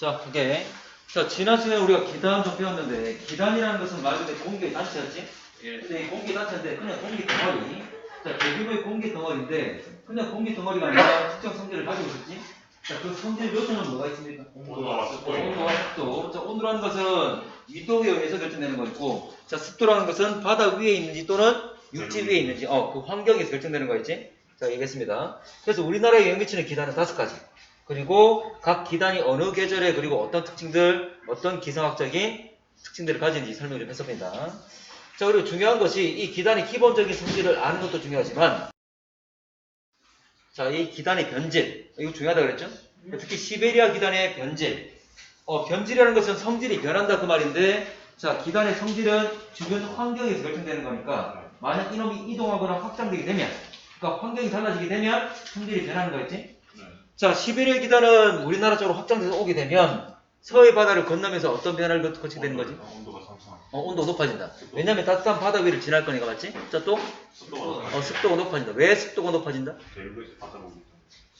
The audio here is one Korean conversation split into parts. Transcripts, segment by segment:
자, 그게 자 지난 시간에 우리가 기단 좀 배웠는데 기단이라는 것은 말 그대로 공기의 단체였지? 예. 근데 이 공기 단체인데 그냥 공기 덩어리. 자, 대규모의 공기 덩어리인데 그냥 공기 덩어리가 아니라 특정 성질을 가지고 있었지? 자, 그 성질 요소는 뭐가 있습니까? 온도와 습도. 온도와 습도. 자, 온도라는 것은 위도에 의해서 결정되는 거 있고, 자, 습도라는 것은 바다 위에 있는지 또는 육지 위에 있는지, 어, 그 환경에서 결정되는 거 있지? 자, 얘기했습니다. 그래서 우리나라에 영향 미치는 기단은 다섯 가지. 그리고 각 기단이 어느 계절에 그리고 어떤 특징들, 어떤 기상학적인 특징들을 가지는지 설명을 좀 했습니다. 자, 그리고 중요한 것이 이 기단의 기본적인 성질을 아는 것도 중요하지만, 자, 이 기단의 변질. 이거 중요하다 그랬죠? 특히 시베리아 기단의 변질. 어, 변질이라는 것은 성질이 변한다 그 말인데, 자, 기단의 성질은 주변 환경에서 결정되는 거니까, 만약 이놈이 이동하거나 확장되게 되면, 그러니까 환경이 달라지게 되면 성질이 변하는 거겠지? 네. 자, 시베리아 기단은 우리나라 쪽으로 확장돼서 오게 되면 서해 바다를 건너면서 어떤 변화를 거- 거치게 되는 거지? 온도가 상승. 어, 온도가 높아진다. 왜냐면 따뜻한 바다 위를 지날 거니까 맞지? 자, 또 습도가 어, 습도가 높아진다. 왜 습도가 높아진다? 대륙에서 바다 보기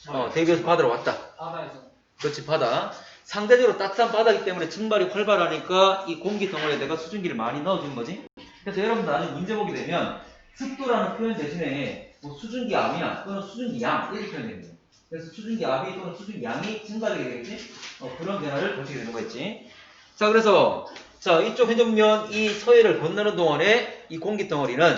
때문에. 어, 대기에서 바다로 왔다. 바다에서 그렇지 바다 상대적으로 따뜻한 바다이기 때문에 증발이 활발하니까 이 공기 덩어리에 내가 수증기를 많이 넣어주는 거지 그래서 여러분들 나중에 문제 보게 되면 습도라는 표현 대신에 뭐 수증기 압이나 또는 수증기 양 이렇게 표현됩니다 그래서 수증기 압이 또는 수증기 양이 증가되게 되겠지 어, 그런 변화를 거치게 되는 거겠지 자 그래서 자 이쪽 해전면 이 서해를 건너는 동안에 이 공기 덩어리는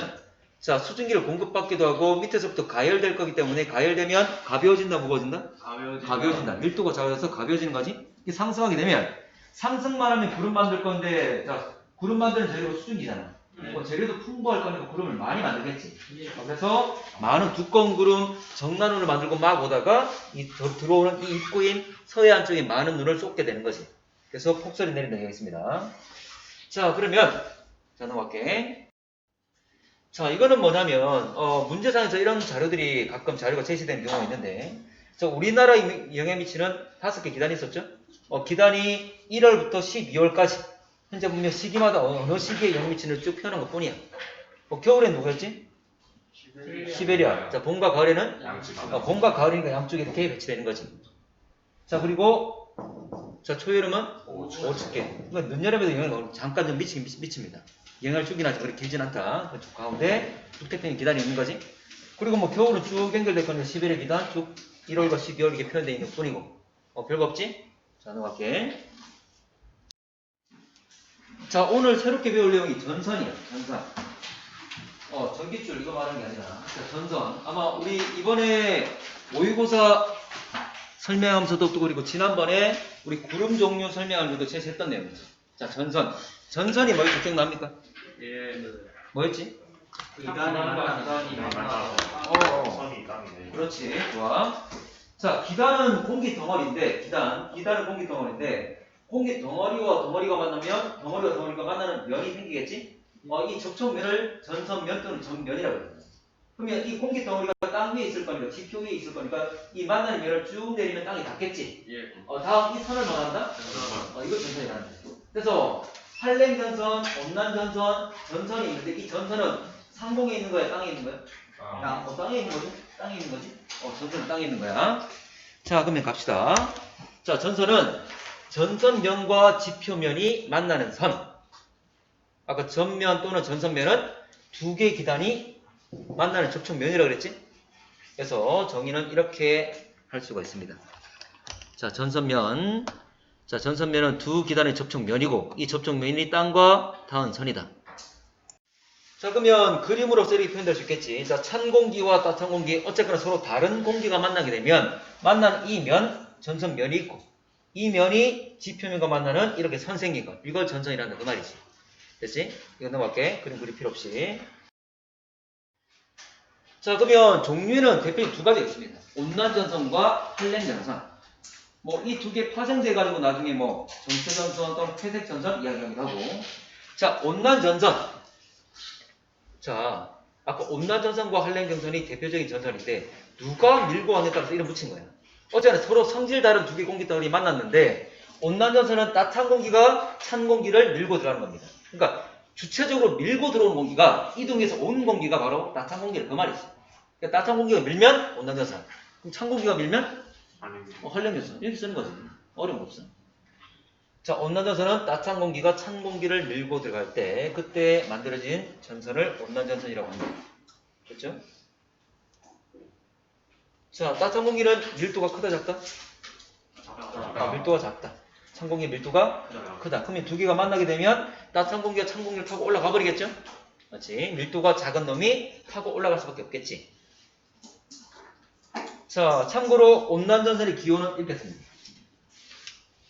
자 수증기를 공급받기도 하고 밑에서부터 가열될 거기 때문에 가열되면 가벼워진다 무거워진다 가벼워지 가벼워진다. 밀도가 작아져서 가벼워지는 거지. 이게 상승하게 되면 상승만 하면 구름 만들 건데 자 구름 만드는 재료가 수증기잖아. 네. 뭐 재료도 풍부할 거니까 구름을 많이 만들겠지. 예. 그래서 많은 두꺼운 구름, 정난운을 만들고 막 오다가 이 더- 들어오는 이 입구인 서해안 쪽에 많은 눈을 쏟게 되는 거지. 그래서 폭설이 내린다 얘기했습니다. 자 그러면 자 넘어갈게. 자 이거는 뭐냐면 어, 문제상에서 이런 자료들이 가끔 자료가 제시되는 경우가 있는데 자 우리나라에 영향 미치는 다섯 개 기단이 있었죠. 어, 기단이 1월부터 12월까지 현재 분명 시기마다 어느 시기에 영향 미치는 쭉 표현한 것 뿐이야. 어, 겨울엔 누구였지? 시베리아. 자, 봄과 가을에는? 양치 어, 바다. 봄과 가을이니까 양쪽에 이렇게 배치되는 거지. 자, 그리고, 자, 초여름은 오, 5춥게. 그러니까 늦여름에도 영향을 잠깐 좀 미치, 미치, 미칩니다. 영향을 주긴 하지, 그렇게 길진 않다. 그쪽 가운데 북태평양 기단이 있는 거지. 그리고 뭐 겨울은 쭉 연결될 거니까 시베리아 기단 쭉 1월과 12월 이게 표현되어 있는 뿐이고. 어, 별거 없지? 자, 넘어갈게. 자, 오늘 새롭게 배울 내용이 전선이야, 전선. 어, 전기줄 이거 말하는 게 아니라 자, 전선. 아마 우리 이번에 모의고사 설명하면서도 또 그리고 지난번에 우리 구름 종류 설명할 때도 제시 했던 내용이죠. 자, 전선. 전선이 뭐였지? 기억납니까? 예. 뭐였지? 이단과 이단이 맞아. 만나서 어. 선이 땅이네. 그렇지. 좋아. 자, 기단은 공기 덩어리인데, 기단. 기단은 공기 덩어리인데, 공기 덩어리와 덩어리가 만나면, 덩어리와 덩어리가 만나는 면이 생기겠지? 어, 이 접촉면을 전선면 또는 전면이라고 해요. 그러면 이 공기 덩어리가 땅 위에 있을 거니까, 지표 위에 있을 거니까, 이 만나는 면을 쭉 내리면 땅이 닿겠지? 예. 어, 다음 이 선을 말한다? 어, 이거 전선이라는 거죠. 그래서, 한랭 전선, 온난 전선, 전선이 있는데, 이 전선은 상공에 있는 거야, 땅에 있는 거야? 땅, 어, 땅에 있는 거지? 땅에 있는 거지? 어, 전선은 땅에 있는 거야. 자, 그러면 갑시다. 자, 전선은 전선면과 지표면이 만나는 선. 아까 전면 또는 전선면은 두 개의 기단이 만나는 접촉면이라고 그랬지? 그래서 정의는 이렇게 할 수가 있습니다. 자, 전선면. 자, 전선면은 두 기단의 접촉면이고, 이 접촉면이 땅과 닿은 선이다. 자 그러면 그림으로서 이렇게 표현될 수 있겠지. 자 찬 공기와 따뜻한 공기 어쨌거나 서로 다른 공기가 만나게 되면 만나는 이 면 전선면이 있고 이 면이 지표면과 만나는 이렇게 선 생긴 것 이걸 전선이란다 그 말이지. 됐지? 이거 넘어갈게. 그림 그릴 필요 없이. 자 그러면 종류는 대표적인 두 가지가 있습니다. 온난 전선과 한랭 전선. 뭐 이 두 개 파생돼 가지고 나중에 뭐 정체 전선 또는 퇴색 전선 이야기하기도 하고. 자 온난 전선. 자, 아까 온난전선과 한랭전선이 대표적인 전선인데 누가 밀고 왔냐에 따라서 이름 붙인 거야. 어쨌든 서로 성질 다른 두 개 공기 덩어리 만났는데 온난전선은 따뜻한 공기가 찬 공기를 밀고 들어가는 겁니다. 그러니까 주체적으로 밀고 들어오는 공기가 이동해서 온 공기가 바로 따뜻한 공기를 그 말이지. 그러니까 따뜻한 공기가 밀면 온난전선. 그럼 찬 공기가 밀면. 어, 한랭전선 이렇게 쓰는 거지. 어려운 거 없어. 자, 온난전선은 따뜻한 공기가 찬 공기를 밀고 들어갈 때 그때 만들어진 전선을 온난전선이라고 합니다. 그렇죠? 자, 따뜻한 공기는 밀도가 크다 작다? 아, 밀도가 작다. 찬 공기 밀도가 크다. 그러면 두 개가 만나게 되면 따뜻한 공기가 찬 공기를 타고 올라가 버리겠죠? 맞지? 밀도가 작은 놈이 타고 올라갈 수밖에 없겠지. 자, 참고로 온난전선의 기호는 이렇게 씁니다.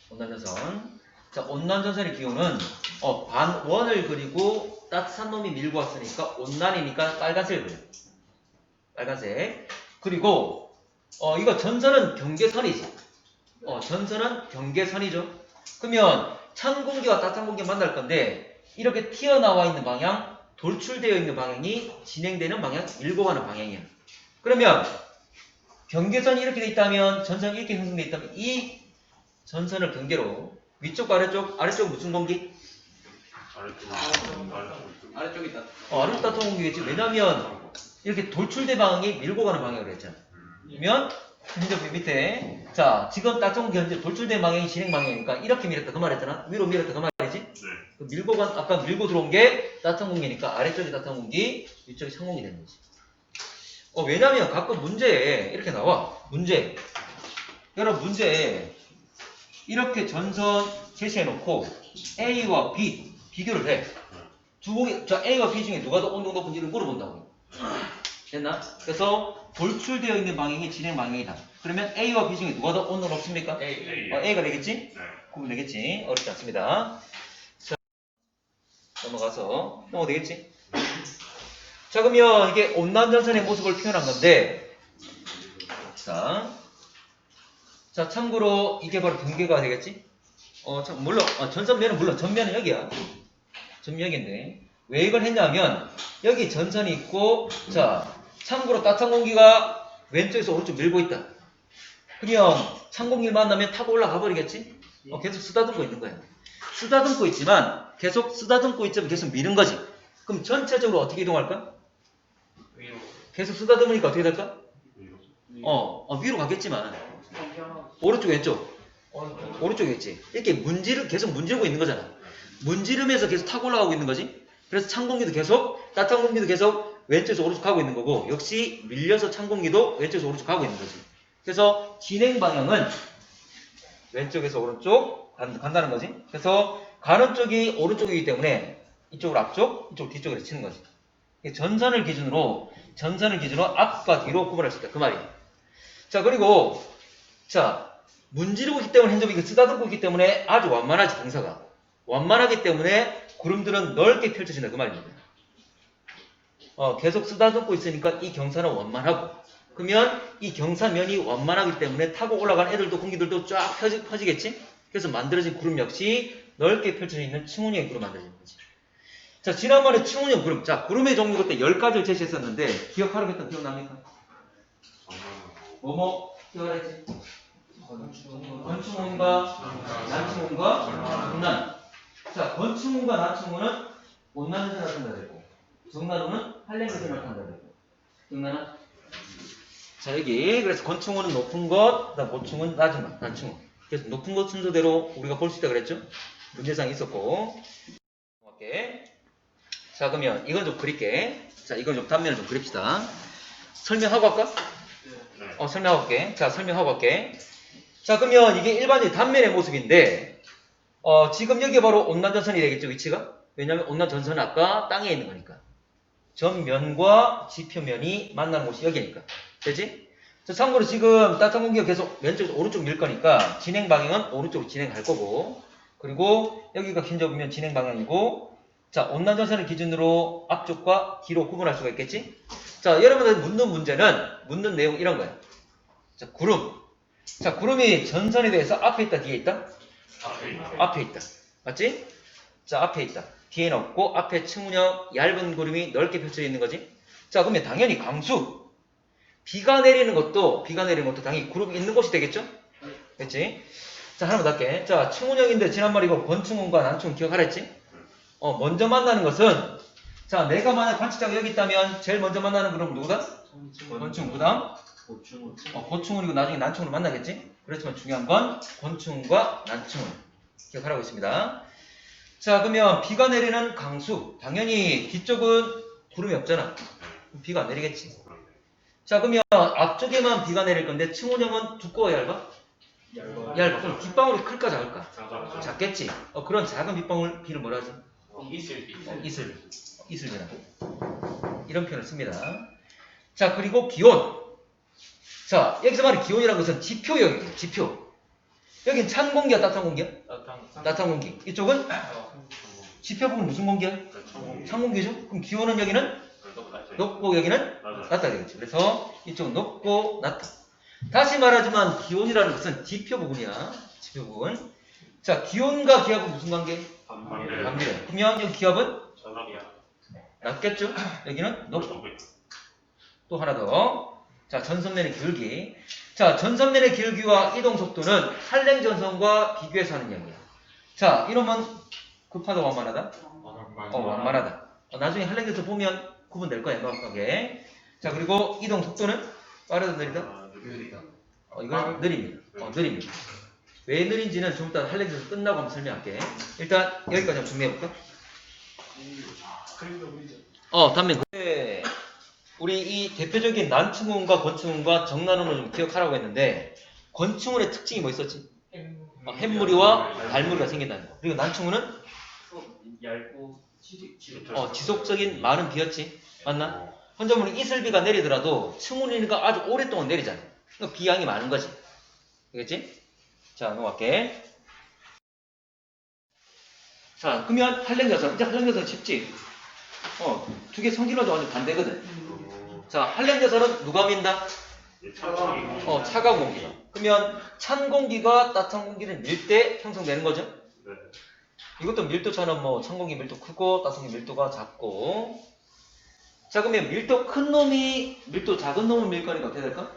온난전선. 자, 온난전선의 기호는 어, 반원을 그리고 따뜻한 놈이 밀고 왔으니까 온난이니까 빨간색을 그려요. 빨간색. 그리고 어, 이거 전선은 경계선이지. 어, 전선은 경계선이죠. 그러면 찬 공기와 따뜻한 공기가 만날 건데 이렇게 튀어나와 있는 방향, 돌출되어 있는 방향이 진행되는 방향, 밀고 가는 방향이야. 그러면 경계선이 이렇게 돼 있다면 전선이 이렇게 형성돼 있다면 이 전선을 경계로 위쪽과 아래쪽, 아래쪽 무슨 공기? 아래쪽 아래쪽 아래쪽이 있다. 어, 아래쪽 따뜻한 공기겠지. 왜냐면 이렇게 돌출된 방향이 밀고 가는 방향으로 했잖아. 그러면 현재 밑에 자 지금 따뜻한 공기 현재 돌출된 방향이 진행 방향이니까 이렇게 밀었다 그 말했잖아. 위로 밀었다 그 말이지. 네그 밀고 간 아까 밀고 들어온 게 따뜻한 공기니까 아래쪽이 따뜻한 공기, 위쪽이 찬 공기 되는 거지. 어 왜냐면 가끔 문제에 이렇게 나와 문제. 여러분 문제에 이렇게 전선 제시해 놓고 A와 B 비교를 해. 두 공기 자 A와 B 중에 누가 더 온도 높은지를 물어본다고. 됐나? 그래서 돌출되어 있는 방향이 진행 방향이다. 그러면 A와 B 중에 누가 더 온도 높습니까? A. 어, A가 되겠지? 네. 구분 되겠지? 어렵지 않습니다. 자, 넘어가서 넘어 되겠지? 자, 그러면 이게 온난전선의 모습을 표현한 건데, 자, 자, 참고로 이게 바로 경계가 되겠지? 어, 참, 물론, 어, 전선면은 물론 전면은 여기야. 전면인데, 왜 이걸 했냐면, 여기 전선이 있고, 자, 참고로 따뜻한 공기가 왼쪽에서 오른쪽 밀고 있다. 그러면 찬 공기를 만나면 타고 올라가 버리겠지? 어, 계속 쓰다듬고 있는 거야. 쓰다듬고 있지만 계속 쓰다듬고 있지만 계속 미는 거지. 그럼 전체적으로 어떻게 이동할까? 위로. 계속 쓰다듬으니까 어떻게 될까? 이거 어, 어, 위로 가겠지만 오른쪽 왼쪽 어, 오른쪽이겠지. 이렇게 문지르 계속 문지르고 있는 거잖아. 문지르면서 계속 타고 올라가고 있는 거지. 그래서 찬 공기도 계속 따뜻한 공기도 계속 왼쪽에서 오른쪽 가고 있는 거고 역시 밀려서 찬 공기도 왼쪽에서 오른쪽 가고 있는 거지. 그래서 진행 방향은 왼쪽에서 오른쪽 간- 간다는 거지. 그래서 가는 쪽이 오른쪽이기 때문에 이쪽으로 앞쪽, 이쪽 뒤쪽으로 치는 거지. 전선을 기준으로 전선을 기준으로 앞과 뒤로 구분할 수 있다. 그 말이에요. 자 그리고 자 문지르고 있기 때문에 현접이 쓰다듬고 있기 때문에 아주 완만하지 경사가 완만하기 때문에 구름들은 넓게 펼쳐진다 그 말입니다. 어, 계속 쓰다듬고 있으니까 이 경사는 완만하고 그러면 이 경사면이 완만하기 때문에 타고 올라간 애들도 공기들도 쫙 펴지, 펴지겠지? 그래서 만들어진 구름 역시 넓게 펼쳐져 있는 층운형 구름 만들어지는 거지. 자 지난번에 층운형 구름 자 구름의 종류 그때 10가지를 제시했었는데 기억하라고 했던 기억납니까? 뭐뭐 기억하랬지? 건충온과 난충온과 정난. 자, 건충온과 난충온은 온난전선을 탄다 되고, 정난온은 한랭전선을 탄다 되고. 정난은? 자, 여기 그래서 건충온은 높은 것, 고충은 낮은 것, 난충온. 그래서 높은 것 순서대로 우리가 볼 수 있다 그랬죠? 문제상 있었고. 자, 그러면 이건 좀 그릴게. 자, 이건 좀 단면을 좀 그립시다. 설명하고 할까? 네. 어, 설명하고 갈게. 자, 설명하고 갈게. 자, 그러면 이게 일반적인 단면의 모습인데, 어, 지금 여기 바로 온난전선이 되겠죠, 위치가? 왜냐면 온난전선은 아까 땅에 있는 거니까. 전면과 지표면이 만나는 곳이 여기니까. 되지? 자, 참고로 지금 따뜻한 공기가 계속 왼쪽에서 오른쪽 밀 거니까, 진행 방향은 오른쪽으로 진행할 거고, 그리고 여기가 긴 접으면 진행 방향이고, 자, 온난 전선을 기준으로 앞쪽과 뒤로 구분할 수가 있겠지? 자, 여러분들 묻는 문제는, 묻는 내용 이런 거야. 자, 구름. 자, 구름이 전선에 대해서 앞에 있다, 뒤에 있다? 앞에 있네. 앞에 있다. 맞지? 자, 앞에 있다. 뒤에는 없고, 앞에 층운형 얇은 구름이 넓게 펼쳐져 있는 거지? 자, 그러면 당연히 강수. 비가 내리는 것도, 비가 내리는 것도 당연히 구름이 있는 곳이 되겠죠? 됐지? 자, 하나만 더 할게. 자, 층운형인데, 지난번에 이거 권층운과 난층운 기억하랬지? 어, 먼저 만나는 것은, 자, 내가 만약 관측자가 여기 있다면, 제일 먼저 만나는 구름은 누구다? 권층운. 그 다음? 고충. 어, 고충운이고 나중에 난충운을 만나겠지? 그렇지만 중요한 건 권충운과 난충운. 기억하라고 있습니다. 자, 그러면 비가 내리는 강수. 당연히 뒤쪽은 구름이 없잖아. 비가 안 내리겠지. 자, 그러면 앞쪽에만 비가 내릴 건데 층온형은 두꺼워 얇아? 얇아. 얇아. 그럼 빗방울이 클까 작을까? 작아. 작겠지. 어, 그런 작은 빗방울 비를 뭐라 하지? 이슬 비. 어, 이슬. 어, 이슬이라. 이런 표현을 씁니다. 자, 그리고 기온. 자, 여기서 말하는 기온이라는 것은 지표역이에요. 지표. 여긴 찬 공기야, 따뜻한 공기야? 따뜻한 공기. 이쪽은 지표 부분 무슨 공기야? 찬 공기죠? 그럼 기온은 여기는 높고 여기는 낮다 되겠죠. 그래서 이쪽은 높고 낮다. 다시 말하지만 기온이라는 것은 지표 부분이야. 지표 부분. 자, 기온과 기압은 무슨 관계? 관계. 그러면 여기 기압은 낮겠죠? 여기는 높고. 또 하나 더. 자, 전선면의 기울기. 자, 전선면의 기울기와 이동 속도는 한랭 전선과 비교해서 하는 이야기야. 자, 이러면 급하다 완만하다? 어, 완만하다. 어, 나중에 한랭 전선 보면 구분될 거야, 명확하게. 자, 그리고 이동 속도는 빠르다, 느리다? 어, 이건 느립니다. 어, 느립니다. 왜 느린지는 좀 이따 한랭 전선 끝나고 한번 설명할게. 일단 여기까지 한번 정리해볼까? 어, 단면. 네. 우리 이 대표적인 난층운과 권층운과 정난운을 좀 기억하라고 했는데 권층운의 특징이 뭐 있었지? 어, 햇무리와 달무리가 생긴다는 거. 그리고 난층운은 얇고 어, 지속적인 많은 비였지. 맞나? 혼자물은 이슬비가 내리더라도 층운이니까 아주 오랫동안 내리잖아. 그러니까 비양이 많은 거지. 되겠지? 자, 넘어갈게. 자, 그러면 한랭여선. 이제 한랭여선 쉽지? 어, 두 개 성질은 완전 반대거든. 자, 한랭여선은 누가 민다? 어, 차가운 공기가. 그러면 찬 공기가 따뜻한 공기를 밀 때 형성되는 거죠. 이것도 밀도차는 뭐 찬 공기 밀도 크고 따뜻한 공기 밀도가 작고. 자, 그러면 밀도 큰 놈이 밀도 작은 놈을 밀 거니까 어떻게 될까?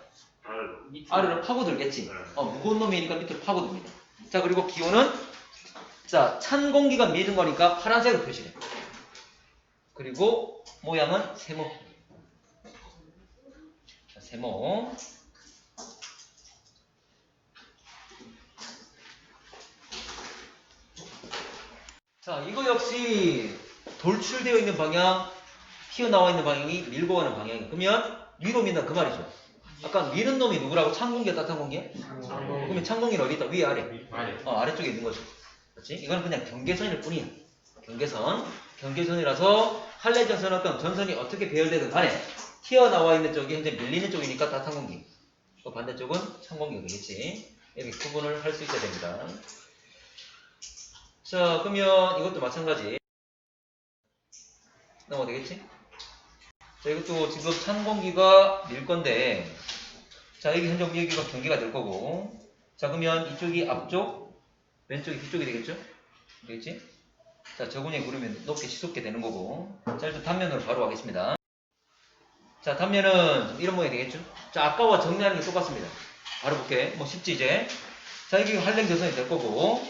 아래로 파고들겠지. 어, 무거운 놈이니까 밑으로 파고듭니다. 자, 그리고 기온은 자, 찬 공기가 밀는 거니까 파란색으로 표시해. 그리고 모양은 세모. 자, 세모. 자, 이거 역시 돌출되어 있는 방향, 튀어나와 있는 방향이 밀고 가는 방향이에요. 그러면 위로 민다 그 말이죠. 아까 미는 놈이 누구라고? 찬 공기야, 따뜻한 공기야? 그러면 찬 공기는 어디 있다? 위, 아래? 어, 아래쪽에 있는 거죠. 그렇지? 이거는 그냥 경계선일 뿐이야. 경계선. 경계선이라서 한레전선은 어떤 전선이 어떻게 배열되든 간에 튀어나와 있는 쪽이 현재 밀리는 쪽이니까 따뜻한 공기. 또 반대쪽은 찬 공기가 되겠지. 이렇게 구분을 할 수 있어야 됩니다. 자, 그러면 이것도 마찬가지. 넘어 되겠지? 자, 이것도 지금 찬 공기가 밀 건데, 자, 여기 현재 여기가 경계가 될 거고, 자, 그러면 이쪽이 앞쪽, 왼쪽이 뒤쪽이 되겠죠? 되겠지? 자, 저분이 구르면 높게 치솟게 되는 거고. 자, 일단 단면으로 바로 가겠습니다. 자, 좀 이런 모양이 되겠죠? 자, 아까와 정리하는 게 똑같습니다. 바로 볼게. 뭐 쉽지, 이제. 자, 여기 한랭 전선이 될 거고.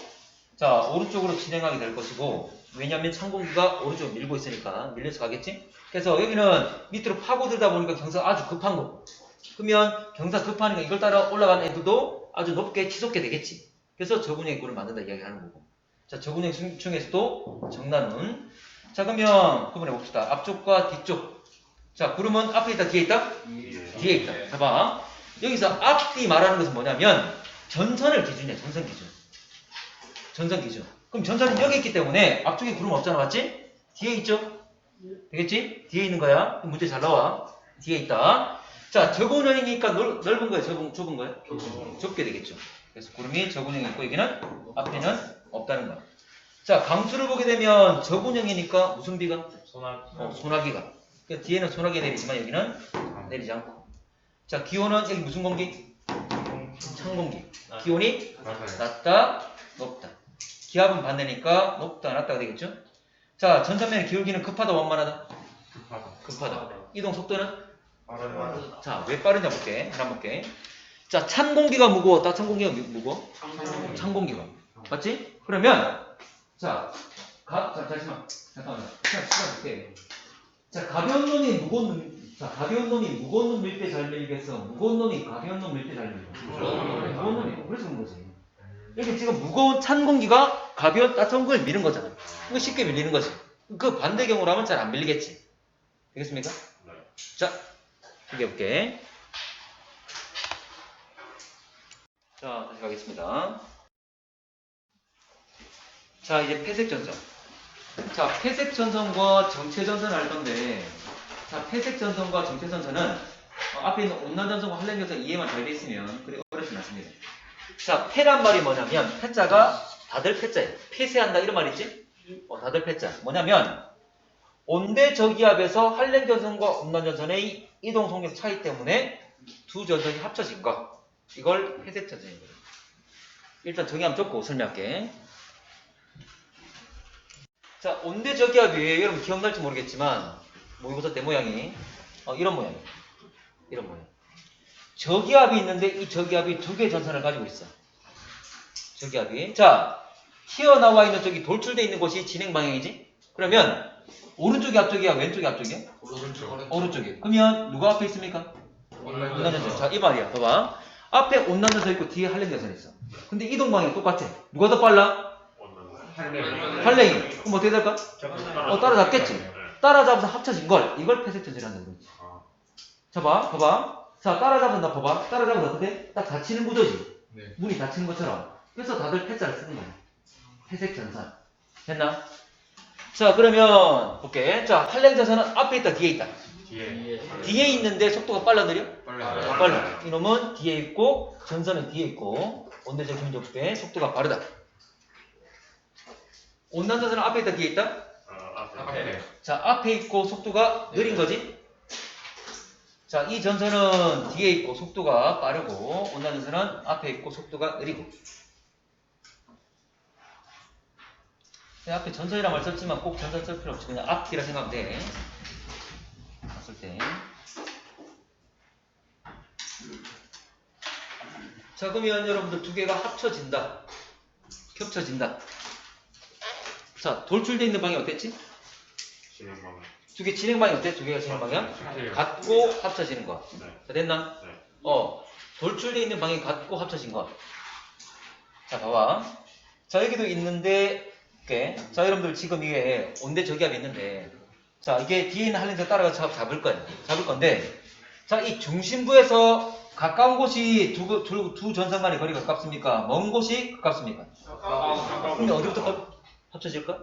자, 오른쪽으로 진행하게 될 것이고. 왜냐면 찬 공기가 오른쪽으로 밀고 있으니까 밀려서 가겠지? 그래서 여기는 밑으로 파고들다 보니까 경사가 아주 급한 거고. 그러면 경사 급하니까 이걸 따라 올라가는 애들도 아주 높게 치솟게 되겠지. 그래서 저분의 구를 만든다 이야기하는 거고. 자, 저분의 중- 중에서도 정단은 자, 그러면 구분해 봅시다. 앞쪽과 뒤쪽. 자, 구름은 앞에 있다, 뒤에 있다? 뒤에 있다. 봐봐. 여기서 앞뒤 말하는 것은 뭐냐면 전선을 기준이야. 전선 기준. 전선 기준. 그럼 전선은 여기 있기 때문에 앞쪽에 구름 없잖아, 맞지? 뒤에 있죠? 되겠지? 뒤에 있는 거야. 그럼 문제 잘 나와. 뒤에 있다. 자, 저고형이니까 넓, 넓은 거야, 좁은, 좁은 거야? 좁게 되겠죠. 그래서 구름이 저군형이 있고 여기는 앞에는 없다는 거야. 자, 강수를 보게 되면 저군형이니까 무슨 비가? 어, 소나기가. 그러니까 뒤에는 소나기 내리지만 여기는 내리지 않고. 자, 기온은 여기 무슨 공기? 찬 공기. 기온이 낮다, 높다. 기압은 반대니까 높다, 낮다가 되겠죠? 자, 전선면의 기울기는 급하다, 완만하다? 급하다. 이동 속도는? 자, 왜 빠르냐 볼게. 하나 볼게. 자, 찬 공기가 무거워, 따뜻한 공기가 무- 무거워? 찬 공기가. 맞지? 그러면, 자, 가, 자, 잠시만. 잠깐만. 시간, 시간 볼게. 자, 가벼운 놈이 무거운 놈, 자, 가벼운 놈이 무거운 놈 밀 때 잘 밀겠어. 무거운 놈이 가벼운 놈 밀 때 잘 밀려. 무거운 놈이. 그래서 그런 거지. 이렇게 지금 무거운 찬 공기가 가벼운 따뜻한 공기를 미는 거잖아. 이거 쉽게 밀리는 거지. 그 반대 경우로 하면 잘 안 밀리겠지. 되겠습니까? 네. 자, 해볼게. 자, 다시 가겠습니다. 자, 이제 폐색 전선. 자, 폐색 전선과 정체 전선을 할 건데, 자, 폐색 전선과 정체 전선은 어, 앞에 있는 온난 전선과 한랭 전선 이해만 잘 돼 있으면 그리 어렵진 않습니다. 자, 폐란 말이 뭐냐면 폐자가 다들 폐자예요. 폐쇄한다 이런 말 있지? 어, 다들 폐자. 뭐냐면 온대 저기압에서 한랭 전선과 온난 전선의 이동 속력 차이 때문에 두 전선이 합쳐진 거. 이걸 회색 전선입니다. 일단 정의함 적고 설명할게. 자, 온대 저기압이 여러분 기억날지 모르겠지만 모의고사 때 모양이 어, 이런 모양이에요. 이런 모양. 저기압이 있는데 이 저기압이 두 개의 전선을 가지고 있어. 저기압이. 자, 튀어나와 있는 쪽이 돌출돼 있는 곳이 진행 방향이지? 그러면 오른쪽이 앞쪽이야, 왼쪽이 앞쪽이야? 오른쪽. 오른쪽이. 그러면 누가 앞에 있습니까? 온난 전선. 자, 이 말이야. 봐봐. 앞에 온난 전선 있고 뒤에 한랭 전선 있어. 근데 이동 방향 똑같아. 누가 더 빨라? 한랭이. 그럼 어떻게 될까? 어, 따라잡겠지. 네. 따라잡아서 합쳐진 걸 이걸 폐색 전선이라는 거지. 아. 자, 봐, 봐봐. 자, 따라잡은다, 봐봐. 따라잡은다, 어떻게? 딱 닫히는 구조지. 네. 문이 닫히는 것처럼. 그래서 다들 폐자를 쓰는 거야. 회색 전선. 됐나? 자, 그러면 볼게. 자, 한랭 전선은 앞에 있다, 뒤에 있다. 뒤에 뒤에 있는데 속도가 빨라 느려? 빨리. 아, 빨라. 이놈은 뒤에 있고 전선은 뒤에 있고 온대적 힘적 때 속도가 빠르다. 온난 전선은 앞에 있다, 뒤에 있다? 아, 앞에 앞에. 자, 앞에 있고 속도가 느린 거지? 자, 이 전선은 뒤에 있고 속도가 빠르고, 온난 전선은 앞에 있고 속도가 느리고. 네, 앞에 전선이란 말 썼지만 꼭 전선 쓸 필요 없이 그냥 앞뒤라 생각하면 돼. 봤을 때. 자, 그러면 여러분들 두 개가 합쳐진다. 겹쳐진다. 자, 돌출되어 있는 방이 어땠지? 진행 방향 두 개 진행 방향 어때? 두 개가 진행 방향? 네. 같고 합쳐지는 거. 네. 자, 됐나? 네. 어, 돌출되어 있는 방향이 같고 합쳐진 거. 자, 봐봐. 자, 여기도 있는데, 이렇게. 자, 여러분들 지금 이게 온대 저기압이 있는데, 자, 이게 뒤에 있는 한렌즈 따라가서 잡- 잡을 거예요. 잡을 건데, 자, 이 중심부에서 가까운 곳이 두, 그- 두, 두 전선 간의 거리가 가깝습니까? 먼 곳이 가깝습니까? 근데 어디부터 가- 합쳐질까?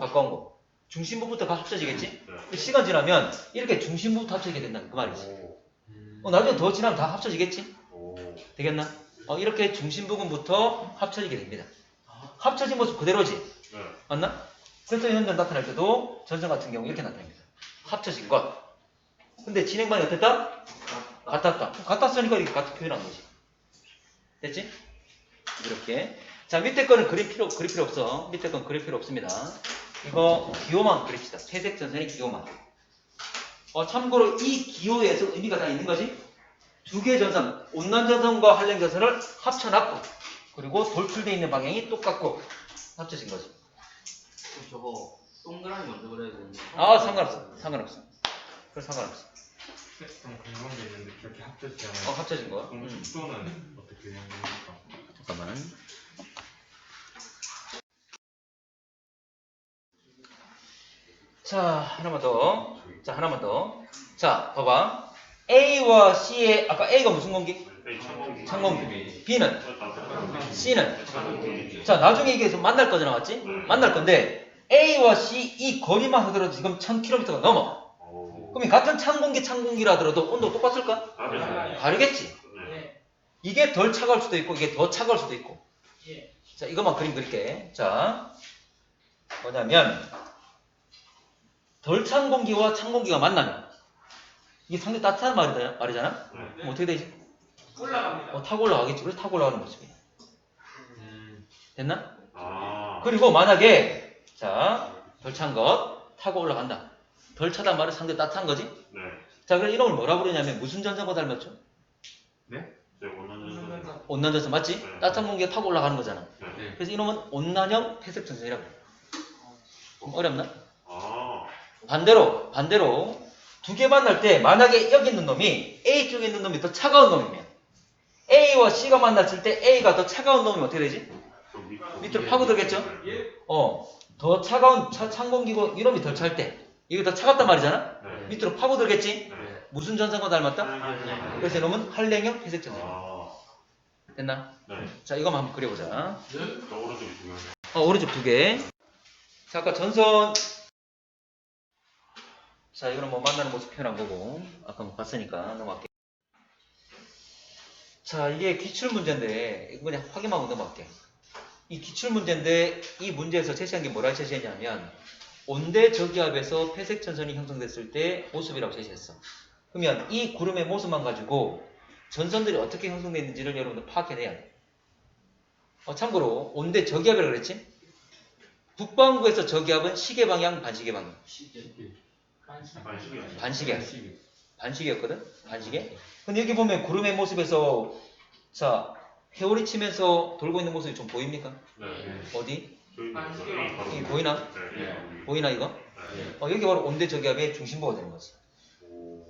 가까운 곳. 중심부부터 가 합쳐지겠지? 네. 근데 시간 지나면 이렇게 중심부부터 합쳐지게 된다. 그 말이지. 오. 어, 나중에 더 지나면 다 합쳐지겠지? 오. 되겠나? 어, 이렇게 중심 부분부터 합쳐지게 됩니다. 합쳐진 모습 그대로지? 네. 맞나? 센터 현상 나타날 때도 전선 같은 경우 이렇게 나타납니다. 합쳐진 것. 근데 진행방이 어땠다? 같았다. 같았으니까 이렇게 같은 표현한 거지. 됐지? 이렇게. 자, 밑에 거는 그릴 필요, 그릴 필요 없어. 밑에 건 그릴 필요 없습니다. 이거 기호만 그립시다. 회색 전선의 기호만. 어, 참고로 이 기호에서 의미가 다 있는 거지? 두 개의 전선, 온난 전선과 한랭 전선을 합쳐놨고, 그리고 돌출되어 있는 방향이 똑같고, 합쳐진 거지. 그럼 저거 동그라미 먼저 그려야 되는데. 아, 상관없어. 상관없어. 그 상관없어. 좀 궁금한 게 있는데 그렇게 합쳐지잖아요. 어, 합쳐진 거야. 그럼 음. 속도는 어떻게 되는 겁니까? 잠깐만. 자, 하나만 더. 자, 하나만 더. 자, 봐봐. A와 C의, 아까 A가 무슨 공기? 네, 창공기. 창공기. B는? 네. C는? 창공기. 자, 나중에 이게 좀 만날 거잖아, 맞지? 만날 건데, A와 C 이 거리만 하더라도 지금 1000km가 넘어. 오. 그럼 이 같은 찬 공기, 찬 공기라 하더라도 온도 똑같을까? 다르겠지? 네. 이게 덜 차가울 수도 있고, 이게 더 차가울 수도 있고. 예. 자, 이것만 그림 그릴게. 자, 뭐냐면, 덜 찬 공기와 찬 공기가 만나면, 이게 상당히 따뜻한 말이잖아. 말이잖아? 네. 그럼 어떻게 되지? 올라갑니다. 어, 타고 올라가겠지. 그래서 타고 올라가는 모습이야. 음. 됐나? 아. 그리고 만약에, 자, 덜 찬 것, 타고 올라간다. 덜 차단 말은 상당히 따뜻한 거지? 네. 자, 그럼 이놈을 뭐라 부르냐면, 무슨 전선과 닮았죠? 네, 원하는 온난전선 맞지? 네. 따뜻한 공기가 타고 올라가는 거잖아. 네. 그래서 이놈은 온난형 폐색 전선이라고. 좀 어렵나? 아. 반대로 반대로 두 개 만날 때 만약에 여기 있는 놈이 A 쪽에 있는 놈이 더 차가운 놈이면 A와 C가 만났을 때 A가 더 차가운 놈이면 어떻게 되지? 밑, 밑으로 파고들겠죠? 어, 더 차가운 차, 찬 공기고 이놈이 덜 찰 때. 이게 더 차갑단 말이잖아? 네. 밑으로 파고들겠지? 네. 무슨 전선과 닮았다? 네. 그래서 이놈은 한랭형 회색 전선. 아, 됐나? 네. 자, 이거만 한번 그려보자. 저 오른쪽이 중요하네. 어, 오른쪽 두 개. 자, 아까 전선. 자, 이거는 뭐 만나는 모습 표현한 거고. 아까 뭐 봤으니까 넘어갈게. 자, 이게 기출 문제인데, 이거 그냥 확인하고 넘어갈게. 이 기출 문제인데, 이 문제에서 제시한 게 뭐라 제시했냐면, 온대 저기압에서 폐색 전선이 형성됐을 때 모습이라고 제시했어. 그러면 이 구름의 모습만 가지고 전선들이 어떻게 형성됐는지를 여러분들 파악해내야 돼. 어, 참고로 온대 저기압이라고 그랬지? 북반구에서 저기압은 시계 방향, 반시계 방향. 아니야. 반시계. 반시계였거든? 반시계? 근데 여기 보면 구름의 모습에서 자 회오리 치면서 돌고 있는 모습이 좀 보입니까? 네. 어디? 여기 보이나? 네. 네. 보이나 이거? 네. 어, 여기 바로 온대 저기압의 중심부가 되는 거지. 오.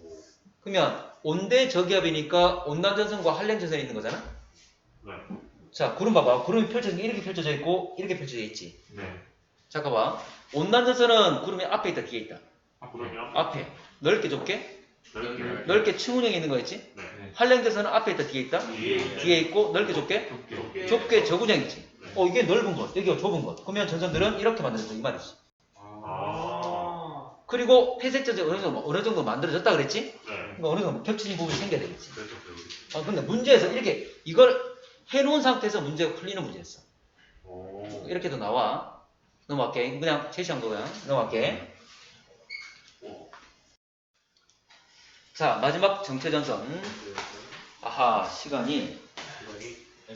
그러면 온대 저기압이니까 온난전선과 한랭전선이 있는 거잖아? 네. 자 구름 봐봐. 구름이 펼쳐진 게 이렇게 펼쳐져 있고 이렇게 펼쳐져 있지. 네. 잠깐 봐. 온난전선은 구름이 앞에 있다 뒤에 있다. 그러면 앞에 넓게 좁게 넓게. 넓게 층운형이 있는 거 있지? 네. 한랭전선은 앞에 있다 뒤에 있다. 뒤에 뒤에 있고 넓게 좁게 좁게. 좁게 저구형이지. 어 이게 넓은 것, 여기가 좁은 것. 그러면 전선들은 이렇게 만들어져 이 말이지. 아. 그리고 회색 전선 어느 정도 어느 정도 만들어졌다 그랬지? 네. 그러니까 어느 정도 겹치는 부분이 생겨야 되겠지. 그래서 배우리. 아 근데 문제에서 이렇게 이걸 해놓은 상태에서 문제가 풀리는 문제였어. 오. 이렇게도 나와. 넘어갈게. 그냥 제시한 거야. 넘어갈게. 자 마지막 정체전선. 아하 시간이.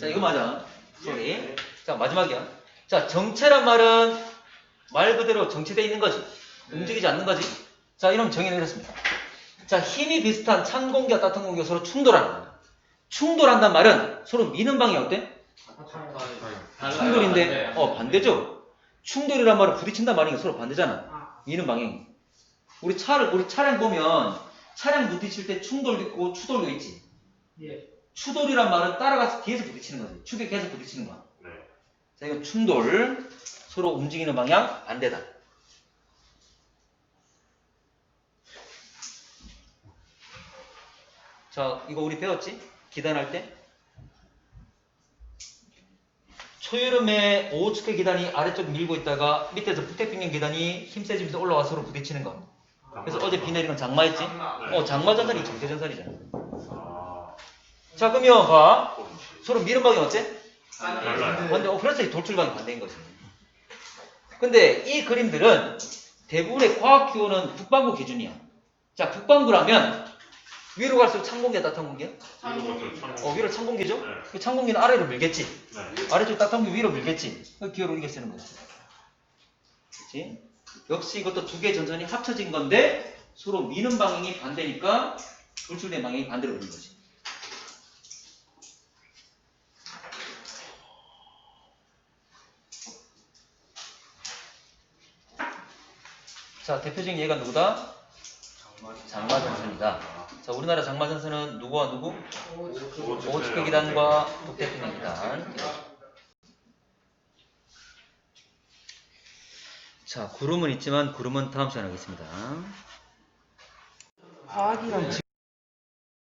자 이거 맞아. 소리. 자 마지막이야. 자 정체란 말은 말 그대로 정체되어 있는 거지. 움직이지 않는 거지. 자 이러면 정의 내렸습니다. 자 힘이 비슷한 찬 공기와 따뜻한 공기가 서로 충돌하는 거야. 충돌한단 말은 서로 미는 방향이 어때? 충돌인데 어 반대죠. 충돌이란 말은 부딪힌단 말이니까 서로 반대잖아. 미는 방향이. 우리 차를 우리 차량 보면 차량 부딪힐 때 충돌도 있고 추돌도 있지. 예. 추돌이란 말은 따라가서 뒤에서 부딪히는 거지. 추격해서 부딪히는 거야. 네. 자, 이건 충돌. 서로 움직이는 방향 반대다. 자, 이거 우리 배웠지? 기단할 때. 초여름에 오후축의 기단이 아래쪽 밀고 있다가 밑에서 북태평양 기단이 힘 세지면서 올라와 서로 부딪히는 거. 그래서 어제 비 내린 건 장마였지? 어, 장마 전선이 정체 전선이잖아. 아. 자, 그러면 봐. 서로 미는 방향 어째? 반대, 어, 그래서 이 돌출방이 반대인 거지. 근데 이 그림들은 대부분의 과학 기호는 북반구 기준이야. 자, 북반구라면 위로 갈수록 찬 공기야, 따뜻한 공기야? 어, 위로 찬 공기죠? 네. 그찬 공기는 아래로 밀겠지. 네. 아래쪽 따뜻한 공기 위로 밀겠지. 그 기호를 이렇게 쓰는 거지. 그치? 역시 이것도 두 개의 전선이 합쳐진 건데 서로 미는 방향이 반대니까 돌출된 방향이 반대로 오는 거지. 자, 대표적인 예가 누구다? 장마전선이다. 자, 우리나라 장마전선은 누구와 누구? 오축의 기단과 북태평양 기단. 자, 구름은 있지만 구름은 다음 시간에 하겠습니다. 화학이랑